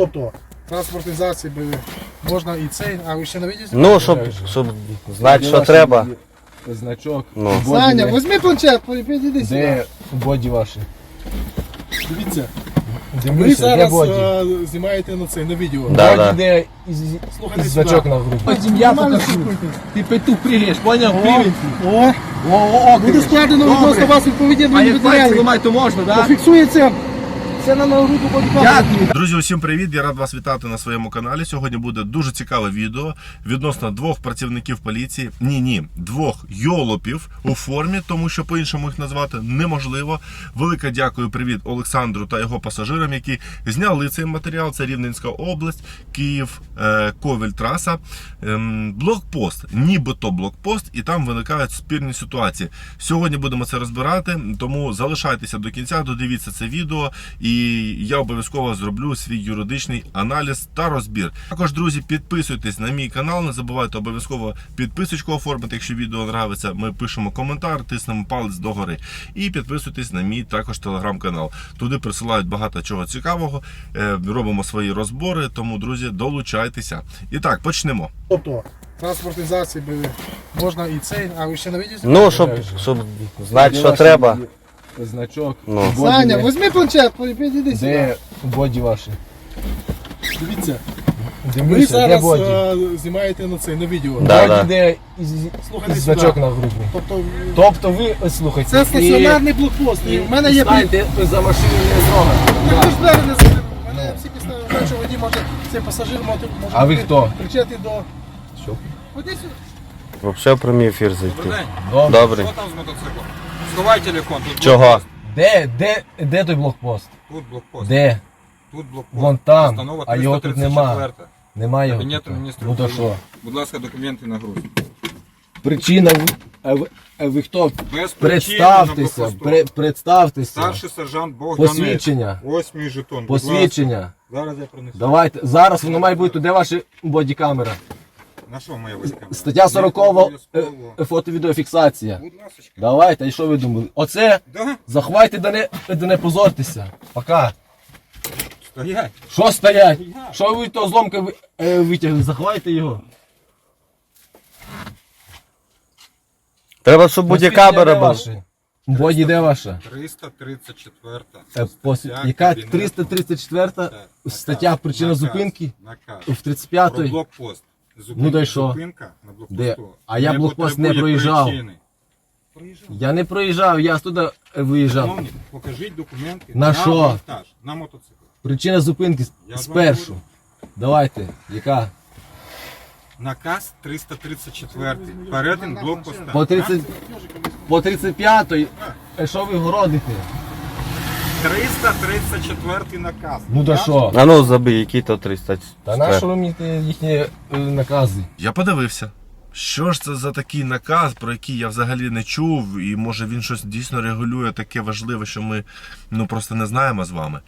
Тобто транспортний засіб е, можна і цей, а ви ще не видите? Ну, щоб, щоб знати, що треба. Значок. Ну. Саня, візьми планшет, підійди сюди. Де боді ваші? Дивіться, ви де зараз боді? е, знімаєте на це, на відео. Да, да. Боді де із- Слухайте із сюди. значок на груді. Потім я покажу. Ти петух пригєш, поняв? Привід. о, О, о, о, буде складено відносно вас відповідні А як пальці матеріали. ламати, то можна, так? Фіксується це на нагруду. Дякую. Друзі, усім привіт! Я рад вас вітати на своєму каналі. Сьогодні буде дуже цікаве відео відносно двох працівників поліції. Ні, ні, двох йолопів у формі, тому що по-іншому їх назвати неможливо. Велике дякую, привіт Олександру та його пасажирам, які зняли цей матеріал. Це Рівненська область, Київ, е, Ковель, траса. Ем, Блокпост, нібито блокпост, і там виникають спірні ситуації. Сьогодні будемо це розбирати, тому залишайтеся до кінця, додивіться це відео, і я обов'язково зроблю свій юридичний аналіз та розбір. Також, друзі, підписуйтесь на мій канал, не забувайте обов'язково підписочку оформити. Якщо відео нравиться, ми пишемо коментар, тиснемо палець догори. І підписуйтесь на мій також телеграм-канал. Туди присилають багато чого цікавого. е, Робимо свої розбори, тому, друзі, долучайтеся. І так, почнемо. Тобто транспортний засіб е, можна і цей, а ви ще не видите? Ну, щоб, щоб знати, що ваші Значок. Ну. Боді Саня, де- візьми планшет, підійди сюди. Де боді ваші? Дивіться, ви Дивися, де зараз боді? е, знімаєте на це, на відео. Да, да. Боді де із- Слухайте із сюди. значок на груді. Тобто Тобто ви е, слухайте. це стаціонарний блокпост. І в мене є Станьте за машину не трогати. Так ви ж двері не закрили. У мене всі вважають, що водій може, цей пасажир може, може А ви бути хто? Кричати до... Що? Ходи сюди. Взагалі прямий ефір зайти. Добре. Добре. Що там з мотоциклом? Сховай телефон. Тут Чого? блокпост. Де, де, де той блокпост? Тут блокпост. Де? Тут блокпост. Вон там, Постанова а його тут нема. 334. Немає його. Кабінету тут? міністрів. Ну то України. що? Будь ласка, документи на груз. Причина, ви- а ви, а ви хто? Без на Представтеся, блокпосту. пре, представтеся. Старший сержант Богдан. Посвідчення. Ось мій жетон. будь ласка. Посвідчення. Зараз я принесу. Давайте. Зараз воно має бути, де ваша бодікамера? На що моя виска? Стаття 40 е, фото-відеофіксація. Будь. Давайте, і що ви думали? Оце Да? заховайте, да не, да не позортеся. Пока. Стоять. Що стоять? Що ви то зломка ви- е, витягли? Заховайте його. Треба, щоб бодікамера була. ваша. Боді де ваша? 334. Е, пос- Стаття Яка Кабінету. 334 Так, стаття причина наказ, зупинки? Наказ. в Про 35 блокпост. Зупинка, Ну, й що? Зупинка на блокпосту. Де? А я блокпост не потребує проїжджав. причини. Я не проїжджав, я туди виїжджав. Шановні, покажіть документи На що? монтаж, на мотоцикл. Причина зупинки Я з вами спершу. говорю. Давайте, яка? Наказ 334. Перетин блокпоста. По 30, по 35 е, що ви городите? 334 наказ. Ну да що? А ну забий, який то 300. Та на що ви мені ті їхні е, накази? Я подивився. Що ж це за такий наказ, про який я взагалі не чув, і може він щось дійсно регулює таке важливе, що ми ну просто не знаємо з вами.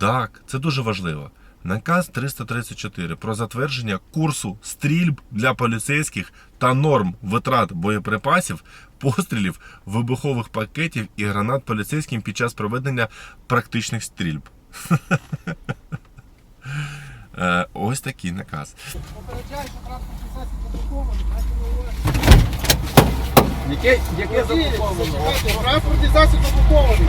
Так, це дуже важливо. Наказ 334 про затвердження курсу стрільб для поліцейських та норм витрат боєприпасів, пострілів, вибухових пакетів і гранат поліцейським під час проведення практичних стрільб. Е, Ось такий наказ. Яке, яке? Чекайте, Транспортний засіб.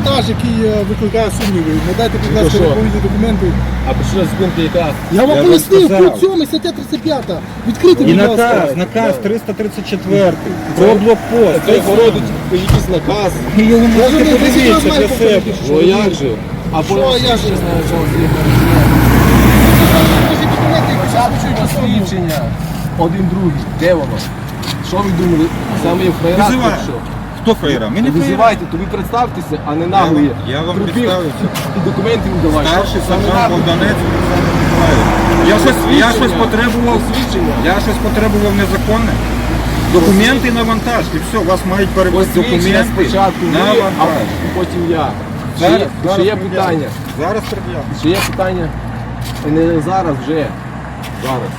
Таж, який е, викликає сумніви. Надайте, будь ласка, що? відповідні документи. А причина зупинки яка? Я вам пояснив, пункт 7, стаття 35. Відкрити, І будь ласка. наказ, наказ 334. Про блокпост. Це городить якийсь наказ. І його Я можете подивитися для себе. Ну як же? А Що, як же? Початку посвідчення. Один другий. Де воно? Що ви думали? В фраєрах Визиваю. Хто фраєра? Ми не фраєра. Визивайте, то ви представтеся, а не наглі. Я вам Трупів представився. І документи не давайте. Старший сержант наглі. Богданець Олександр Миколаївич. Я щось, я щось потребував. Посвідчення. Я щось потребував незаконне. Документи на вантаж. І все, вас мають Посвідчення документи спочатку на ви, а вантаж. потім я. Зараз, є, зараз є пред'явлю. питання. Зараз пред'явлю. Ще є питання. Не зараз, вже. Зараз.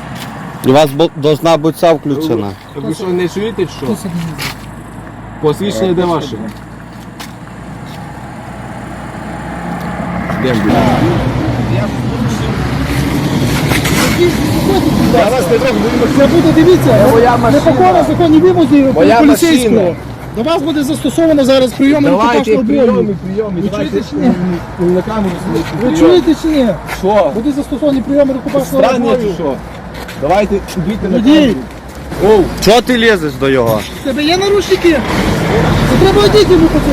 У вас бо- должна бути ця включена. Ви що, не чуєте, що? Посвідчення де ваше? Де, будь Я вас не трогаю, ви Це буде, дивіться, моя машина. непокора законні вимоги Моя поліцейського. машина. До вас буде застосовано зараз прийом Давайте рукопашного прийоми, бою. прийоми. Ви чуєте чи ні? на камеру Ви чуєте чи ні? Що? Буде застосовані прийоми рукопашного Странні чи бою. що? Давайте бійте на. Оу, Чого ти лізеш до його? в тебе є наручники? Це треба одіти випадку.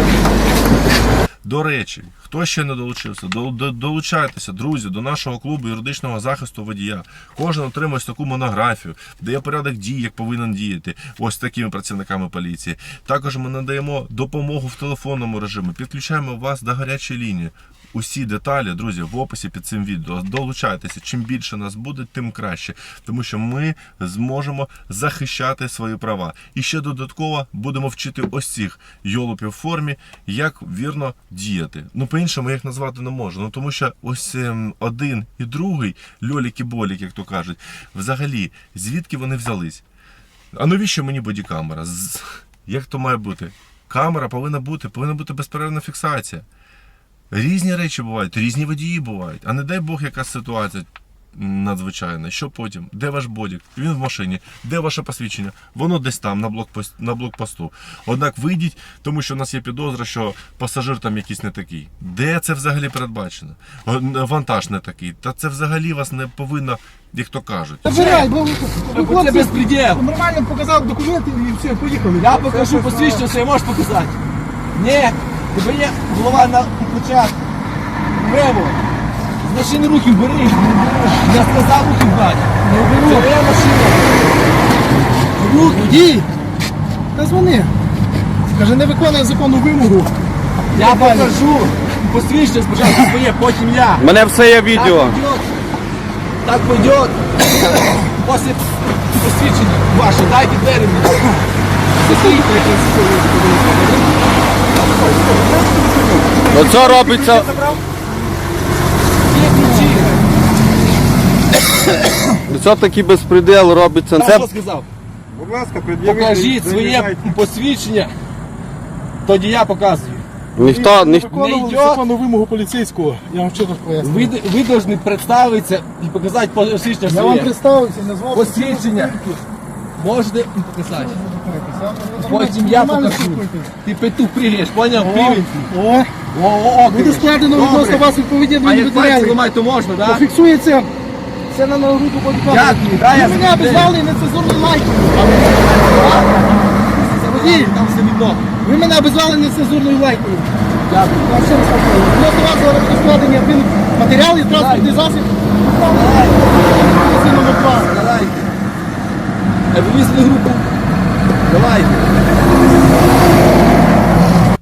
До речі, хто ще не долучився, до- до- долучайтеся, друзі, до нашого клубу юридичного захисту водія. Кожен отримає ось таку монографію, де є порядок дій, як повинен діяти. Ось такими працівниками поліції. Також ми надаємо допомогу в телефонному режимі. Підключаємо вас до гарячої лінії. Усі деталі, друзі, в описі під цим відео. Долучайтеся. Чим більше нас буде, тим краще. Тому що ми зможемо захищати свої права. І ще додатково будемо вчити ось цих йолопів в формі, як вірно діяти. Ну, по-іншому я їх назвати не можу. Ну тому що ось ем, один і другий, льолік-болік, як то кажуть, взагалі, звідки вони взялись? А навіщо мені бодікамера? Як то має бути? Камера повинна бути, повинна бути безперервна фіксація. Різні речі бувають, різні водії бувають. А не дай Бог, якась ситуація надзвичайна. Що потім? Де ваш бодік? Він в машині. Де ваше посвідчення? Воно десь там, на, блокпост, на блокпосту. Однак вийдіть, тому що в нас є підозра, що пасажир там якийсь не такий. Де це взагалі передбачено? Вантаж не такий. Та це взагалі вас не повинно, як то кажуть. Забирай, бо ви це безпреділ. нормально показав документи і все, поїхали. Я покажу посвідчення, що я можу показати. Ні, тебе є голова на плечах. Лево. З машини руки бери. Я сказав руки брати. Не беру. Це моя машина. Руки, дій! Та дзвони. Каже, не виконує законну вимогу. Я покажу. Посвідчення спочатку своє, потім я. У мене все є відео. Так пойдет. После посвідчення ваше, дайте двері мені. Закрийте якесь. Оце робиться. Є такий безпреділ робиться. Це що сказав? Будь ласка, пред'явіть. Покажіть своє посвідчення. Тоді я показую. ніхто, ніхто. Не законну вимогу поліцейського. Я вам чітко поясню. Ви, ви повинні представитися і показати посвідчення Я вам своє. представився, назвав. Посвідчення. Можете показати. Потім я покажу. Ти петух пригрієш, поняв? Привід. О, О, о, о, буде складено відносно вас відповідні А як пальці ламати, то можна, так? Фіксується. Це на нагрудку бодікамеру. Дякую, да, я Ви мене зрозумів. обізвали нецензурною лайкою. Водій, Там все відно. ви мене обізвали нецензурною лайкою. Дякую. Я ще раз. Відносно вас зараз буде складені адмінматеріали, транспортний засіб. Це номер два. Давайте. Вивізли групу. Давайте.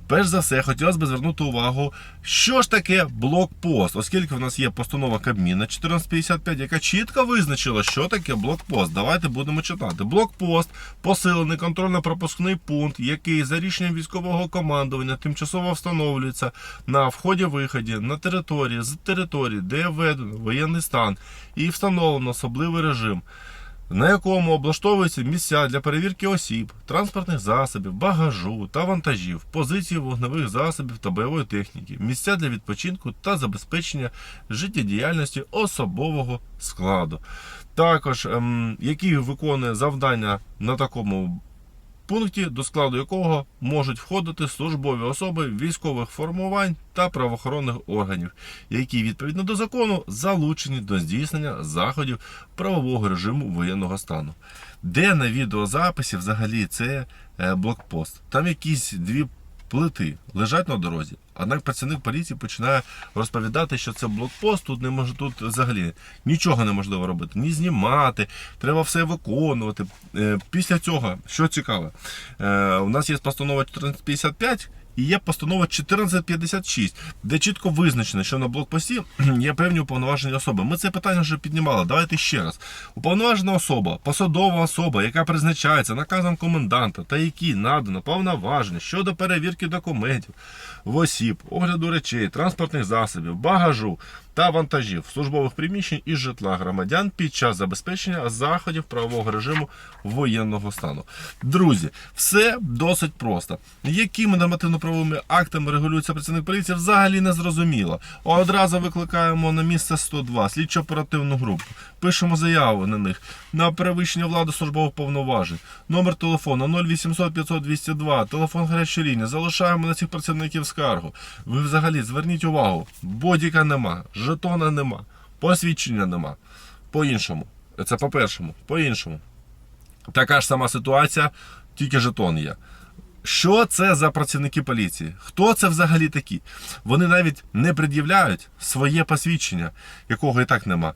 Перш за все, хотілося б звернути увагу, що ж таке блокпост, оскільки в нас є постанова Кабміна 1455, яка чітко визначила, що таке блокпост. Давайте будемо читати. Блокпост посилений контрольно-пропускний пункт, який за рішенням військового командування тимчасово встановлюється на вході-виході на території з території, де введено воєнний стан і встановлено особливий режим на якому облаштовуються місця для перевірки осіб, транспортних засобів, багажу та вантажів, позиції вогневих засобів та бойової техніки, місця для відпочинку та забезпечення життєдіяльності особового складу. Також, ем, який виконує завдання на такому пункті, до складу якого можуть входити службові особи військових формувань та правоохоронних органів, які відповідно до закону залучені до здійснення заходів правового режиму воєнного стану. Де на відеозаписі взагалі це е, блокпост? Там якісь дві плити лежать на дорозі. Однак працівник поліції починає розповідати, що це блокпост, тут не може тут взагалі нічого неможливо робити, ні знімати, треба все виконувати. Е, Після цього, що цікаве, е, у нас є постанова 1455. І є постанова 1456, де чітко визначено, що на блокпості є певні уповноважені особи. Ми це питання вже піднімали. Давайте ще раз. Уповноважена особа, посадова особа, яка призначається наказом коменданта та які надано повноваження щодо перевірки документів осіб, огляду речей, транспортних засобів, багажу та вантажів, службових приміщень і житла громадян під час забезпечення заходів правового режиму воєнного стану. Друзі, все досить просто. Якими нормативно-правовими актами регулюється працівник поліції, взагалі не зрозуміло. Одразу викликаємо на місце 102 слідчо-оперативну групу. Пишемо заяву на них на перевищення влади службових повноважень. Номер телефону 0800 500 202, телефон гарячої лінії. Залишаємо на цих працівників скаргу. Ви взагалі зверніть увагу, бодіка нема, жетона нема, посвідчення нема. По-іншому. Це по-першому, по-іншому. Така ж сама ситуація, тільки жетон є. Що це за працівники поліції? Хто це взагалі такі? Вони навіть не пред'являють своє посвідчення, якого і так нема.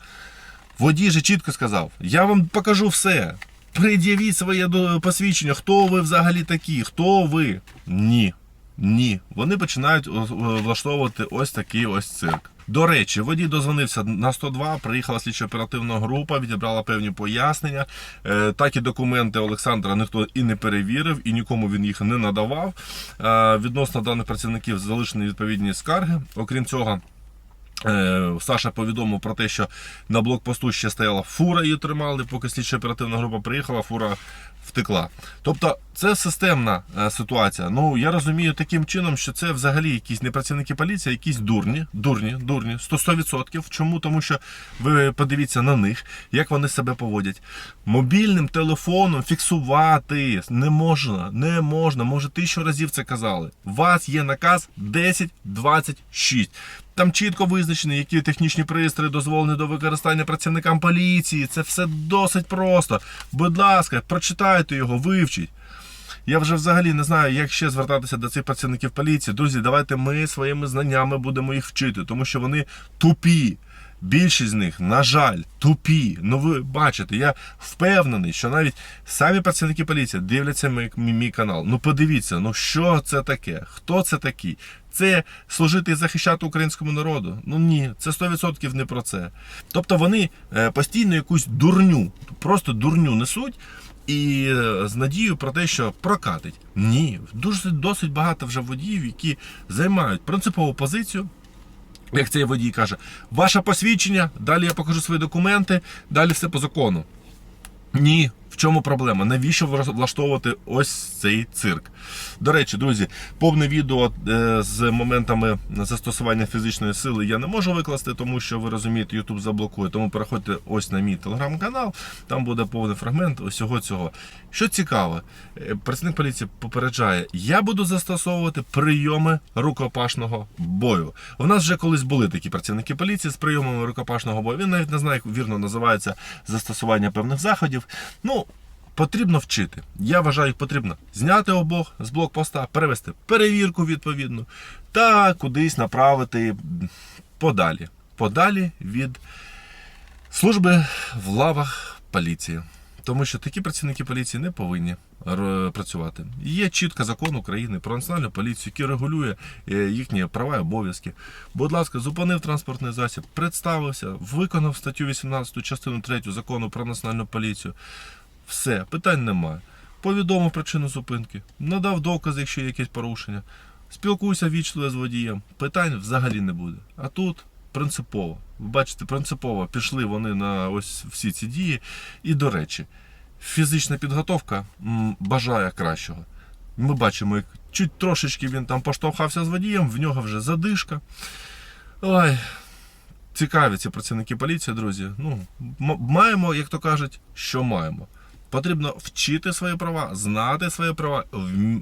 Водій же чітко сказав: я вам покажу все. Пред'явіть своє посвідчення, хто ви взагалі такі, хто ви? Ні. Ні. Вони починають влаштовувати ось такий ось цирк. До речі, водій дозвонився на 102, приїхала слідчо-оперативна група, відібрала певні пояснення. Е, так і документи Олександра ніхто і не перевірив, і нікому він їх не надавав. Е, відносно даних працівників залишені відповідні скарги. Окрім цього, Е, Саша повідомив про те, що на блокпосту ще стояла фура, її тримали, поки слідча оперативна група приїхала, фура втекла. Тобто це системна е, ситуація. Ну я розумію таким чином, що це взагалі якісь не працівники поліції, а якісь дурні, дурні, дурні, 100 100%. Чому? Тому що ви подивіться на них, як вони себе поводять. Мобільним телефоном фіксувати не можна, не можна. Може, тисячу разів це казали. У вас є наказ 1026. Там чітко визначено, які технічні пристрої дозволені до використання працівникам поліції. Це все досить просто. Будь ласка, прочитайте його, вивчіть. Я вже взагалі не знаю, як ще звертатися до цих працівників поліції. Друзі, давайте ми своїми знаннями будемо їх вчити, тому що вони тупі. Більшість з них, на жаль, тупі. Ну ви бачите, я впевнений, що навіть самі працівники поліції дивляться мій, мій, канал. Ну подивіться, ну що це таке? Хто це такі? Це служити і захищати українському народу? Ну ні, це 100% не про це. Тобто вони е, постійно якусь дурню, просто дурню несуть. І е, з надією про те, що прокатить. Ні, дуже досить багато вже водіїв, які займають принципову позицію. Як цей водій каже, ваше посвідчення, далі я покажу свої документи, далі все по закону. Ні, в чому проблема? Навіщо влаштовувати ось цей цирк? До речі, друзі, повне відео е, з моментами застосування фізичної сили я не можу викласти, тому що ви розумієте, YouTube заблокує. Тому переходьте ось на мій телеграм-канал, там буде повний фрагмент усього цього. Що цікаво, е, працівник поліції попереджає, я буду застосовувати прийоми рукопашного бою. У нас вже колись були такі працівники поліції з прийомами рукопашного бою. Він навіть не знає, як вірно називається застосування певних заходів. Ну, потрібно вчити. Я вважаю, потрібно зняти обох з блокпоста, перевести перевірку відповідну та кудись направити подалі. Подалі від служби в лавах поліції. Тому що такі працівники поліції не повинні працювати. Є чітко закон України про національну поліцію, який регулює е, їхні права і обов'язки. Будь ласка, зупинив транспортний засіб, представився, виконав статтю 18 частину 3 закону про національну поліцію. Все, питань немає. Повідомив причину зупинки, надав докази, якщо є якесь порушення. Спілкуйся вічливо з водієм. Питань взагалі не буде. А тут принципово. Ви бачите, принципово пішли вони на ось всі ці дії. І до речі, фізична підготовка бажає кращого. Ми бачимо, як чуть трошечки він там поштовхався з водієм, в нього вже задишка. Ой, цікаві ці працівники поліції, друзі. Ну, маємо, як то кажуть, що маємо. Потрібно вчити свої права, знати свої права,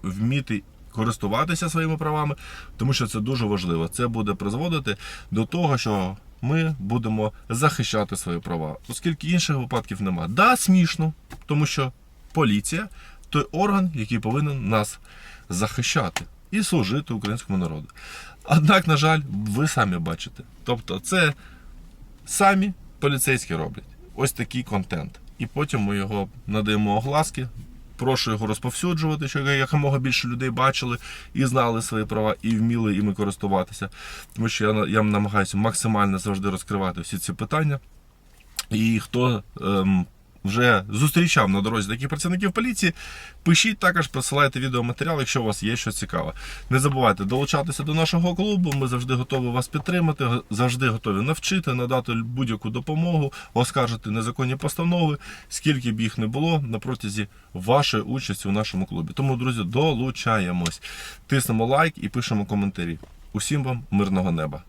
вміти користуватися своїми правами, тому що це дуже важливо. Це буде призводити до того, що ми будемо захищати свої права, оскільки інших випадків нема. Да, смішно, тому що поліція той орган, який повинен нас захищати і служити українському народу. Однак, на жаль, ви самі бачите. Тобто, це самі поліцейські роблять ось такий контент. І потім ми його надаємо огласки. Прошу його розповсюджувати, щоб якомога більше людей бачили і знали свої права, і вміли іми користуватися. Тому що я, я намагаюся максимально завжди розкривати всі ці питання. І хто ем, вже зустрічав на дорозі таких працівників поліції. Пишіть також, присилайте відеоматеріал, якщо у вас є щось цікаве. Не забувайте долучатися до нашого клубу. Ми завжди готові вас підтримати, завжди готові навчити, надати будь-яку допомогу, оскаржити незаконні постанови, скільки б їх не було на протязі вашої участі у нашому клубі. Тому, друзі, долучаємось, тиснемо лайк і пишемо коментарі. Усім вам мирного неба.